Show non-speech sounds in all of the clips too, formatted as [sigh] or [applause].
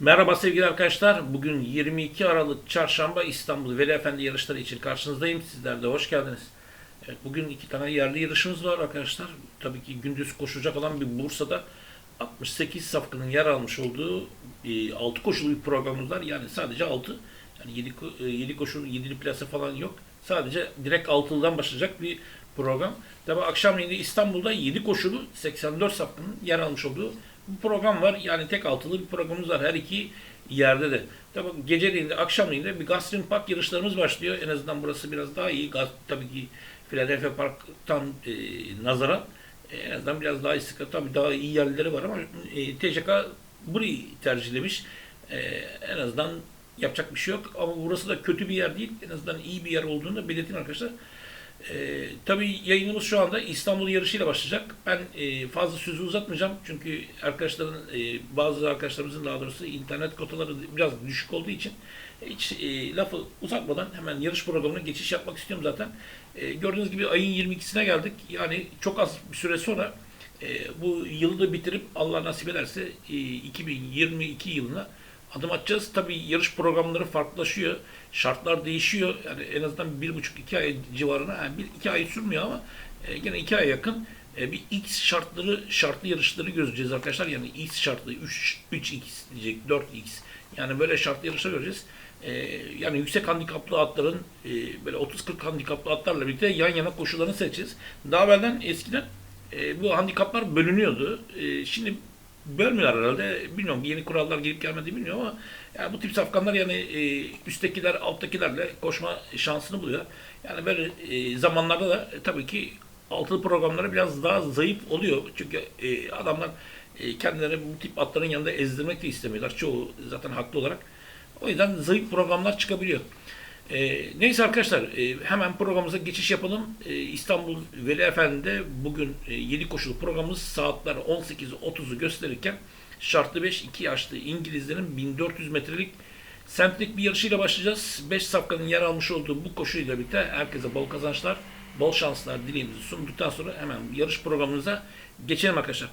Merhaba sevgili arkadaşlar. Bugün 22 Aralık Çarşamba İstanbul Veli Efendi yarışları için karşınızdayım. Sizler de hoş geldiniz. Evet, bugün iki tane yerli yarışımız var arkadaşlar. Tabii ki gündüz koşulacak olan bir Bursa'da 68 safkanın yer almış olduğu 6 koşulu bir programımız var. Yani sadece 6. Yani 7, 7 koşulu, 7'li plase falan yok. Sadece direkt altılıdan başlayacak bir program. Tabi akşamleyin İstanbul'da 7 koşulu 84 safkanın yer almış olduğu bir program var. Yani tek altılı bir programımız var her iki yerde de. Tabi geceliğin de akşamleyin de bir Gastrin Park yarışlarımız başlıyor. En azından burası biraz daha iyi. Gaz, tabii ki Philadelphia Park'tan e, nazaran e, en azından biraz daha sıkı. Tabii daha iyi yerleri var ama e, TCK burayı tercihlemiş. E, en azından yapacak bir şey yok. Ama burası da kötü bir yer değil. En azından iyi bir yer olduğunu da belirtin arkadaşlar. Ee, tabii yayınımız şu anda İstanbul yarışıyla başlayacak. Ben e, fazla sözü uzatmayacağım çünkü arkadaşların e, bazı arkadaşlarımızın daha doğrusu internet kotaları biraz düşük olduğu için hiç e, lafı uzatmadan hemen yarış programına geçiş yapmak istiyorum zaten. E, gördüğünüz gibi ayın 22'sine geldik. Yani çok az bir süre sonra e, bu yılı da bitirip Allah nasip ederse e, 2022 yılına adım atacağız. Tabii yarış programları farklılaşıyor. Şartlar değişiyor. Yani en azından bir buçuk iki ay civarına, yani bir iki ay sürmüyor ama e, gene iki ay yakın e, bir X şartları, şartlı yarışları göreceğiz arkadaşlar. Yani X şartlı, 3, 3X diyecek, 4X. Yani böyle şartlı yarışlar göreceğiz. E, yani yüksek handikaplı atların e, böyle 30-40 handikaplı atlarla birlikte yan yana koşularını seçeceğiz. Daha evvelden eskiden e, bu handikaplar bölünüyordu. E, şimdi bölmüyorlar herhalde. Bilmiyorum yeni kurallar gelip gelmedi bilmiyorum ama yani bu tip safkanlar yani e, üsttekiler alttakilerle koşma şansını buluyor. Yani böyle e, zamanlarda da e, tabii ki altılı programları biraz daha zayıf oluyor. Çünkü e, adamlar e, kendilerini bu tip atların yanında ezdirmek de istemiyorlar. Çoğu zaten haklı olarak. O yüzden zayıf programlar çıkabiliyor. E, neyse arkadaşlar e, hemen programımıza geçiş yapalım. E, İstanbul Veli Efendi'de bugün e, 7 koşulu programımız saatler 18.30'u gösterirken şartlı 5 2 yaşlı İngilizlerin 1400 metrelik sentlik bir yarışıyla başlayacağız. 5 safkanın yer almış olduğu bu koşuyla birlikte herkese bol kazançlar, bol şanslar dileğimizi sunduktan sonra hemen yarış programımıza geçelim arkadaşlar.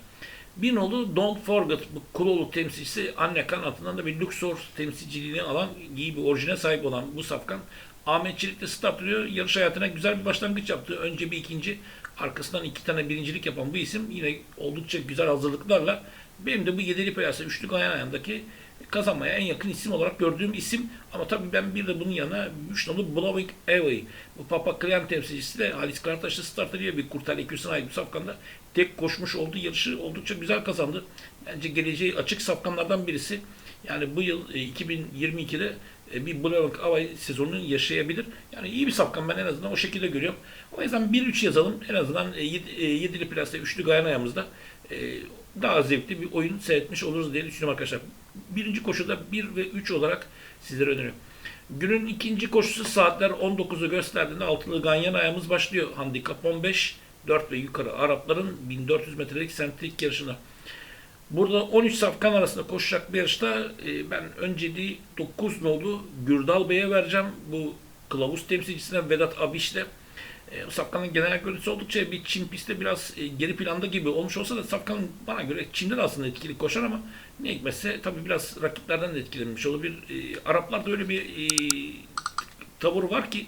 Bir nolu Don't Forget bu Kuloluk temsilcisi anne kanatından da bir Luxor temsilciliğini alan iyi bir orijine sahip olan bu safkan Ahmet Çelik'te start alıyor. Yarış hayatına güzel bir başlangıç yaptı. Önce bir ikinci arkasından iki tane birincilik yapan bu isim yine oldukça güzel hazırlıklarla benim de bu yedili plase üçlü gayan ayağındaki kazanmaya en yakın isim olarak gördüğüm isim. Ama tabii ben bir de bunun yanına 3 nolu Blowing Away. Bu Papa Klian temsilcisi de Halis Karataş'ta start ediyor bir kurtar 200 ait bir safkanda. Tek koşmuş olduğu yarışı oldukça güzel kazandı. Bence geleceği açık safkanlardan birisi. Yani bu yıl 2022'de bir Blowing Away sezonunu yaşayabilir. Yani iyi bir safkan ben en azından o şekilde görüyorum. O yüzden 1-3 yazalım. En azından 7'li plase üçlü gayan ayağımızda daha zevkli bir oyun seyretmiş oluruz diye düşünüyorum arkadaşlar. Birinci koşuda 1 ve 3 olarak sizlere öneriyorum. Günün ikinci koşusu saatler 19'u gösterdiğinde altılı ganyan ayağımız başlıyor. Handikap 15, 4 ve yukarı Arapların 1400 metrelik sentrik yarışına. Burada 13 safkan arasında koşacak bir yarışta e, ben önceliği 9 nolu Gürdal Bey'e vereceğim. Bu kılavuz temsilcisine Vedat Abiş'le e, genel görüntüsü oldukça bir Çin pistte biraz e, geri planda gibi olmuş olsa da Safkan bana göre Çin'de de aslında etkili koşar ama ne hikmetse tabii biraz rakiplerden de etkilenmiş olabilir. E, Araplarda öyle bir e, tavır var ki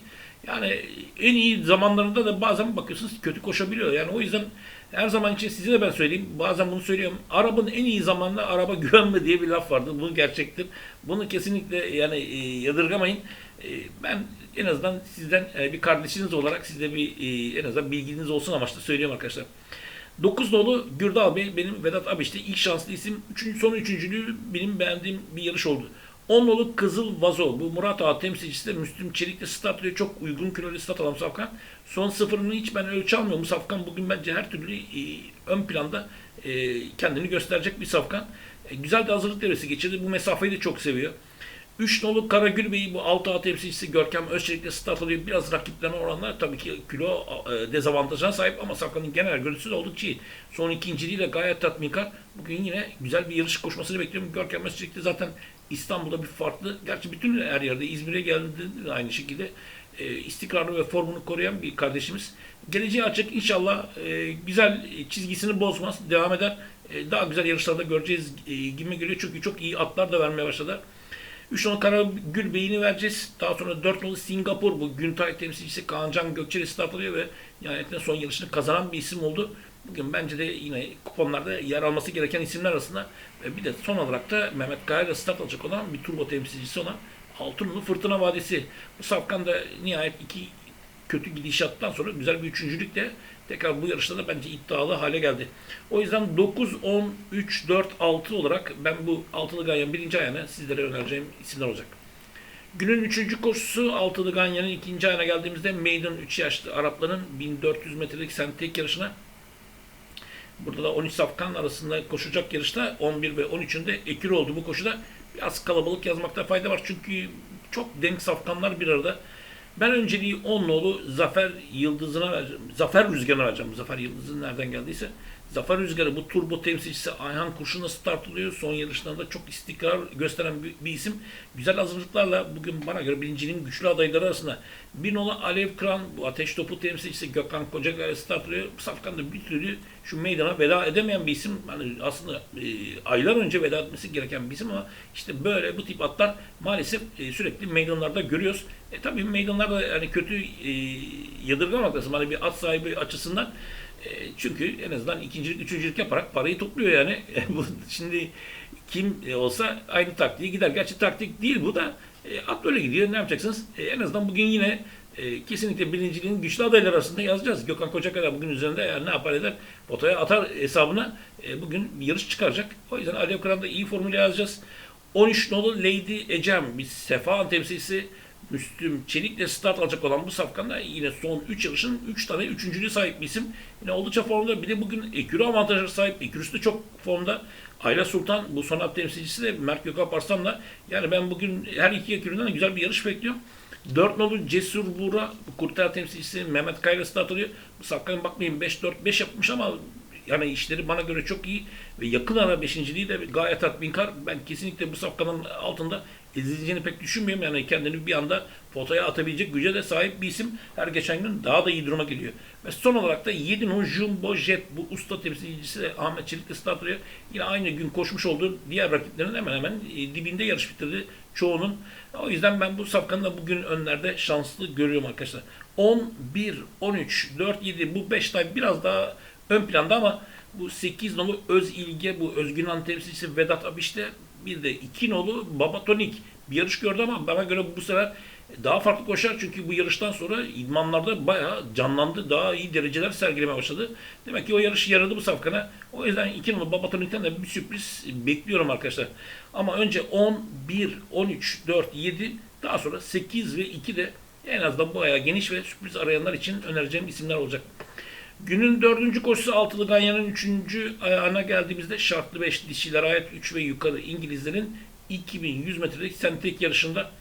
yani en iyi zamanlarında da bazen bakıyorsunuz kötü koşabiliyor. Yani o yüzden her zaman için size de ben söyleyeyim. Bazen bunu söylüyorum. Arabın en iyi zamanında araba [laughs] güvenme diye bir laf vardır. Bu gerçektir. Bunu kesinlikle yani e, yadırgamayın. E, ben en azından sizden e, bir kardeşiniz olarak size bir e, en azından bilginiz olsun amaçlı söylüyorum arkadaşlar. 9 dolu Gürdal Bey benim Vedat Abiş'te ilk şanslı isim. Üçüncü, son üçüncülüğü benim beğendiğim bir yarış oldu. 10 nolu Kızıl Vazo. Bu Murat Ağa temsilcisi de Müslüm Çelik'te start alıyor. Çok uygun kilolu start alan Safkan. Son sıfırını hiç ben ölçü almıyorum. Safkan bugün bence her türlü e, ön planda e, kendini gösterecek bir Safkan. E, güzel de hazırlık devresi geçirdi. Bu mesafeyi de çok seviyor. 3 nolu Karagül Bey'i bu 6 A temsilcisi Görkem Özçelik'le start alıyor. Biraz rakiplerine oranlar tabii ki kilo e, dezavantajına sahip ama Safkan'ın genel görüntüsü de oldukça iyi. Son ikinciliğiyle gayet tatminkar. Bugün yine güzel bir yarış koşmasını bekliyorum. Görkem Özçelik'te zaten İstanbul'da bir farklı, gerçi bütün her yerde İzmir'e geldiğinde de aynı şekilde e, istikrarlı ve formunu koruyan bir kardeşimiz. Geleceği açık inşallah e, güzel çizgisini bozmaz, devam eder. e, daha güzel yarışlarda göreceğiz e, gibi geliyor. Çünkü çok iyi atlar da vermeye başladı. 3 nolu Karagül Bey'ini vereceğiz. Daha sonra 4 nolu Singapur bu Güntay temsilcisi Kaancan Gökçeli start alıyor ve nihayetinde son yarışını kazanan bir isim oldu. Bugün bence de yine kuponlarda yer alması gereken isimler arasında ve bir de son olarak da Mehmet Kaya ile start alacak olan bir turbo temsilcisi olan Altınolu Fırtına Vadisi. Bu safkan da nihayet iki kötü gidişattan sonra güzel bir üçüncülükle tekrar bu yarışta da bence iddialı hale geldi. O yüzden 9, 10, 3, 4, 6 olarak ben bu altılı ganyanın birinci ayağına sizlere önereceğim isimler olacak. Günün üçüncü koşusu altılı ganyanın ikinci ayağına geldiğimizde Maiden 3 yaşlı Arapların 1400 metrelik sentetik yarışına Burada da 13 safkan arasında koşacak yarışta 11 ve 13'ünde ekür oldu bu koşuda. Biraz kalabalık yazmakta fayda var çünkü çok denk safkanlar bir arada. Ben önceliği 10 nolu Zafer Yıldızı'na. Zafer Rüzgarı'na vereceğim. Zafer Yıldızı nereden geldiyse. Zafer Rüzgarı bu turbo temsilcisi Ayhan Kurşun'la start alıyor. Son yarışlarında çok istikrar gösteren bir, bir isim. Güzel hazırlıklarla bugün bana göre birincinin güçlü adayları arasında. Bir nolu Alev Kıran, bu ateş topu temsilcisi Gökhan Kocakaya start alıyor. Bu safkanda bir türlü şu meydana veda edemeyen bir isim. Hani aslında e, aylar önce veda etmesi gereken bir isim ama işte böyle bu tip atlar maalesef e, sürekli meydanlarda görüyoruz. E tabii meydanlarda yani kötü e, yadırgamak lazım. Hani bir at sahibi açısından çünkü en azından ikincilik, üçüncülük yaparak parayı topluyor yani. bu şimdi kim olsa aynı taktiğe gider. Gerçi taktik değil bu da e, at öyle gidiyor. Ne yapacaksınız? E, en azından bugün yine e, kesinlikle birinciliğin güçlü adaylar arasında yazacağız. Gökhan Kocakaya bugün üzerinde yani ne yapar eder? Potaya atar hesabına e, bugün yarış çıkaracak. O yüzden Alev Kıran'da iyi formüle yazacağız. 13 nolu Lady Ecem, bir Sefa temsilcisi Müslüm Çelik'le start alacak olan bu safkanda yine son 3 yarışın 3 tane üçüncülüğü sahip bir isim. Yine oldukça formda. Bir de bugün ekürü avantajı sahip. Ekürüsü de çok formda. Ayla Sultan bu sonat temsilcisi de Mert Gökhan Arslan'la. Yani ben bugün her iki eküründen de güzel bir yarış bekliyorum. 4 nolu Cesur Buğra, kurtar temsilcisi Mehmet Kayra start alıyor. Bu safkanın bakmayın 5-4-5 yapmış ama yani işleri bana göre çok iyi ve yakın ara beşinciliği de gayet tatminkar. Ben kesinlikle bu safkanın altında ezileceğini pek düşünmüyorum. Yani kendini bir anda potaya atabilecek güce de sahip bir isim. Her geçen gün daha da iyi duruma geliyor. Ve son olarak da 7 no Jumbo Jet bu usta temsilcisi de Ahmet Çelik'le start alıyor. Yine aynı gün koşmuş olduğu diğer rakiplerin hemen hemen e, dibinde yarış bitirdi çoğunun. O yüzden ben bu safkanı da bugün önlerde şanslı görüyorum arkadaşlar. 10, 1, 13, 4, 7 bu 5 tay biraz daha ön planda ama bu 8 nolu Öz İlge, bu Özgün temsilcisi Vedat Abiş'te bir de 2 nolu Babatonik bir yarış gördü ama bana göre bu sefer daha farklı koşar çünkü bu yarıştan sonra idmanlarda bayağı canlandı. Daha iyi dereceler sergilemeye başladı. Demek ki o yarış yaradı bu safkana. O yüzden 2 numaralı Babatonik'ten de bir sürpriz bekliyorum arkadaşlar. Ama önce 10, 1, 13, 4, 7 daha sonra 8 ve 2 de en azından bu ayağı geniş ve sürpriz arayanlar için önereceğim isimler olacak. Günün dördüncü koşusu altılı ganyanın üçüncü ayağına geldiğimizde şartlı beş dişiler ayet 3 ve yukarı İngilizlerin 2100 metrelik sentetik yarışında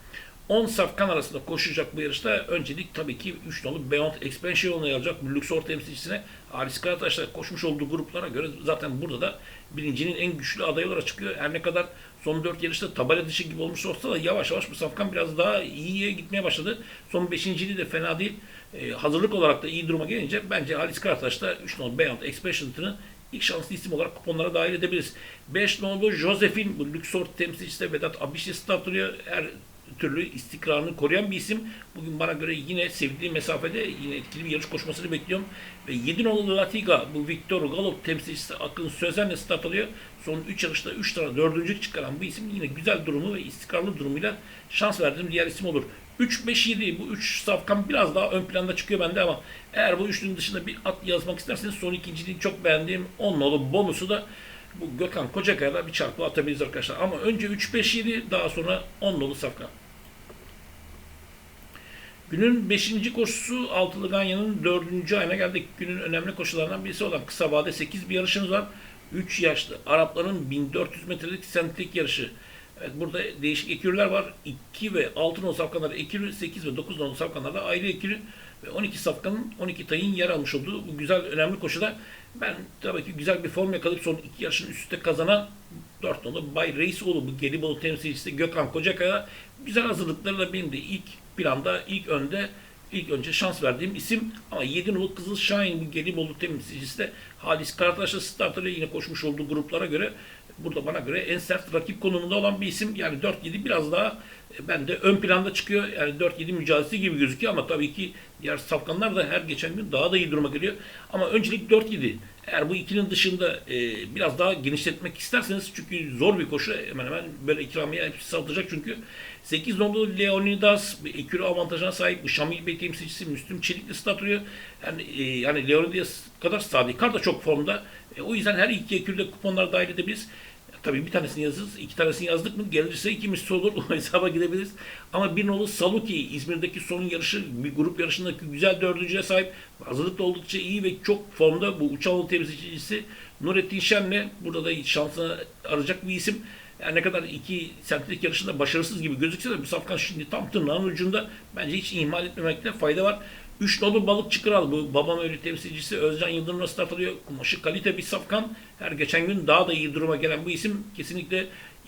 10 safkan arasında koşacak bu yarışta öncelik tabii ki 3 nolu Beyond Expansion'la alacak Luxor temsilcisine Haris Karataş'la koşmuş olduğu gruplara göre zaten burada da birincinin en güçlü adayı olarak çıkıyor. Her ne kadar son 4 yarışta tabela dışı gibi olmuş olsa da yavaş yavaş bu safkan biraz daha iyiye gitmeye başladı. Son 5.liği de fena değil. Ee, hazırlık olarak da iyi duruma gelince bence Halis Karataş da 3 nolu Beyond Expansion'ını ilk şanslı isim olarak kuponlara dahil edebiliriz. 5 nolu Josephine bu Luxor temsilcisi de Vedat Abişi startlıyor. Her türlü istikrarını koruyan bir isim. Bugün bana göre yine sevdiği mesafede yine etkili bir yarış koşmasını bekliyorum. Ve 7 nolu Latiga bu Victor Galop temsilcisi Akın Sözen'le start alıyor. Son 3 yarışta 3 tane dördüncü çıkaran bu isim yine güzel durumu ve istikrarlı durumuyla şans verdiğim diğer isim olur. 3-5-7 bu 3 safkan biraz daha ön planda çıkıyor bende ama eğer bu üçlünün dışında bir at yazmak isterseniz son ikinciliği çok beğendiğim 10 nolu bonusu da bu Gökhan Kocakaya'da bir çarpı atabiliriz arkadaşlar. Ama önce 3-5-7 daha sonra 10 nolu safkan. Günün 5. koşusu Altılı Ganyan'ın 4. ayına geldik. Günün önemli koşularından birisi olan kısa vade 8 bir yarışımız var. 3 yaşlı Arapların 1400 metrelik sentetik yarışı. Evet, burada değişik ekürler var. 2 ve 6 nolu safkanlarda ekürü, 8 ve 9 nolu safkanlarda ayrı ekürü ve 12 safkanın 12 tayın yer almış olduğu bu güzel önemli koşuda ben tabii ki güzel bir form yakalayıp son iki yarışın üstte kazanan 4 nolu Bay Reisoğlu bu Gelibolu temsilcisi Gökhan Kocakaya. Güzel hazırlıklarla benim de ilk planda ilk önde ilk önce şans verdiğim isim. Ama 7 numaralı Kızıl Şahin bu Gelibolu temsilcisi de Halis Karataş'la startıyla yine koşmuş olduğu gruplara göre burada bana göre en sert rakip konumunda olan bir isim. Yani 4-7 biraz daha e, bende ön planda çıkıyor. Yani 4-7 mücadelesi gibi gözüküyor ama tabii ki diğer safkanlar da her geçen gün daha da iyi duruma geliyor. Ama öncelik 4-7. Eğer bu ikinin dışında e, biraz daha genişletmek isterseniz çünkü zor bir koşu hemen hemen böyle ikramiye hepsi satacak çünkü 8 numaralı Leonidas ekürü avantajına sahip bu Şamil Bey temsilcisi Müslüm Çelikli statüyor. Yani, e, yani Leonidas kadar Sadikar da çok formda. E, o yüzden her iki ekürde kuponlar dahil edebiliriz. Tabii bir tanesini yazırız, iki tanesini yazdık mı gelirse ikimiz olur, [laughs] o hesaba gidebiliriz. Ama bir nolu Saluki, İzmir'deki son yarışı, bir grup yarışındaki güzel dördüncüye sahip, hazırlık da oldukça iyi ve çok formda bu Uçanoğlu temsilcisi Nurettin Şen'le burada da şansını arayacak bir isim. Yani ne kadar iki sentrik yarışında başarısız gibi gözükse de bu safkan şimdi tam tırnağın ucunda bence hiç ihmal etmemekte fayda var. Üç nolu balıkçı kral bu babam öyle temsilcisi Özcan Yıldırım'la start alıyor. Kumaşı kalite bir safkan. Her geçen gün daha da iyi duruma gelen bu isim kesinlikle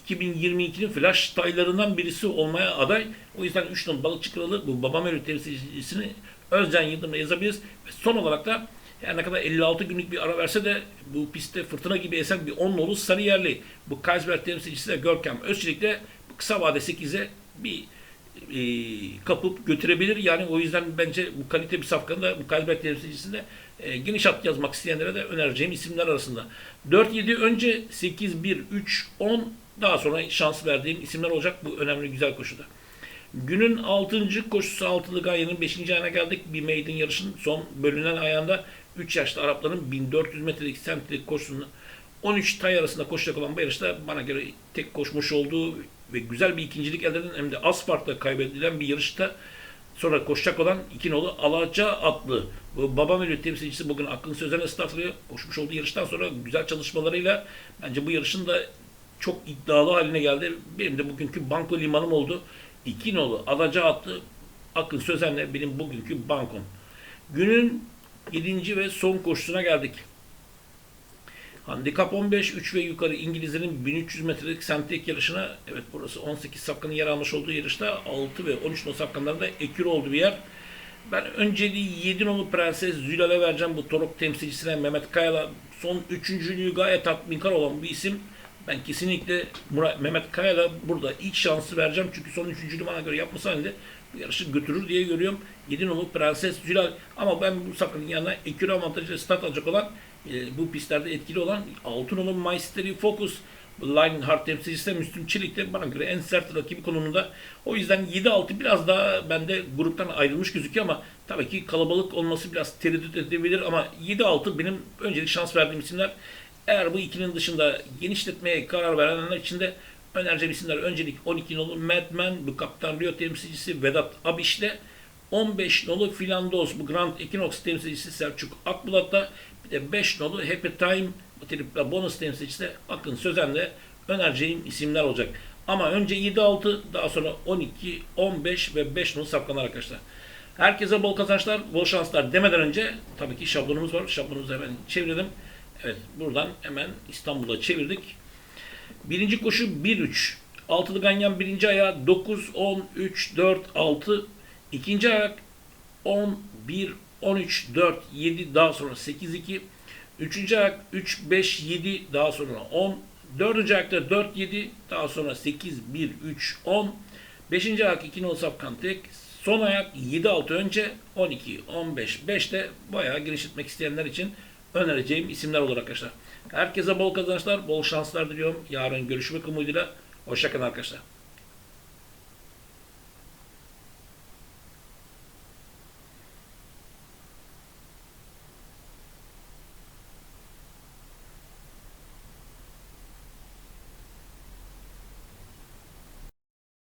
2022'nin flash taylarından birisi olmaya aday. O yüzden 3 nolu balıkçı kralı bu babam öyle temsilcisini Özcan Yıldırım'la yazabiliriz. Ve son olarak da her ne kadar 56 günlük bir ara verse de bu pistte fırtına gibi esen bir 10 nolu Sarıyerli. Bu Kaysberg temsilcisi de Görkem Özçelik kısa vade 8'e bir e, kapıp götürebilir. Yani o yüzden bence bu kalite bir safkanı da bu Kaysberg temsilcisinde e, geniş hat yazmak isteyenlere de önereceğim isimler arasında. 4-7 önce 8-1-3-10 daha sonra şans verdiğim isimler olacak bu önemli güzel koşuda. Günün 6. koşusu altılı gayenin 5. ayına geldik. Bir maiden yarışın son bölünen ayağında 3 yaşlı Arapların 1400 metrelik semtlik koşusunu 13 tay arasında koşacak olan bu yarışta bana göre tek koşmuş olduğu ve güzel bir ikincilik elde eden hem de az farkla kaybedilen bir yarışta sonra koşacak olan iki nolu Alaca atlı. Bu babam ölü temsilcisi bugün Akın Sözen'e startlıyor. Koşmuş olduğu yarıştan sonra güzel çalışmalarıyla bence bu yarışın da çok iddialı haline geldi. Benim de bugünkü banko limanım oldu. İki nolu Alaca atlı Akın Sözen'le benim bugünkü bankom. Günün 7. ve son koşusuna geldik. Handikap 15, 3 ve yukarı İngilizlerin 1300 metrelik sentek yarışına, evet burası 18 safkanın yer almış olduğu yarışta 6 ve 13 no safkanlarında ekür olduğu bir yer. Ben önceliği 7 nolu Prenses Zülal'e vereceğim bu Torok temsilcisine Mehmet Kaya'la son üçüncülüğü gayet tatminkar olan bir isim. Ben kesinlikle Murat, Mehmet Kaya'la burada ilk şansı vereceğim. Çünkü son üçüncülüğü bana göre yapması halinde bu yarışı götürür diye görüyorum. 7 nolu Prenses Zülal. Ama ben bu safkanın yanına ekür avantajı start alacak olan e, bu pistlerde etkili olan Altınoğlu Maestri Focus Lionheart temsilcisi de Müslüm Çelik de bana göre en sert rakibi konumunda. O yüzden 7-6 biraz daha bende gruptan ayrılmış gözüküyor ama tabii ki kalabalık olması biraz tereddüt edebilir ama 7-6 benim öncelik şans verdiğim isimler. Eğer bu ikinin dışında genişletmeye karar verenler için de önereceğim isimler öncelik 12 nolu Madman, bu Kaptan Rio temsilcisi Vedat Abiş'le 15 nolu Filandos, bu Grand Equinox temsilcisi Selçuk Akbulat'ta de 5 nolu Happy Time bonus temsilcisi de Akın Sözen'le önereceğim isimler olacak. Ama önce 7-6 daha sonra 12, 15 ve 5 nolu safkanlar arkadaşlar. Herkese bol kazançlar, bol şanslar demeden önce tabii ki şablonumuz var. Şablonumuzu hemen çevirelim. Evet buradan hemen İstanbul'a çevirdik. Birinci koşu 1-3. Altılı ganyan birinci ayağı 9, 10, 3, 4, 6. İkinci ayak 10, 1, 13, 4, 7 daha sonra 8, 2. Üçüncü ayak 3, 5, 7 daha sonra 10. Dördüncü ayakta 4, 7 daha sonra 8, 1, 3, 10. Beşinci ayak 2 nol sapkan tek. Son ayak 7, 6 önce 12, 15, 5'te bayağı genişletmek isteyenler için önereceğim isimler olur arkadaşlar. Herkese bol kazançlar, bol şanslar diliyorum. Yarın görüşmek umuduyla. Hoşçakalın arkadaşlar.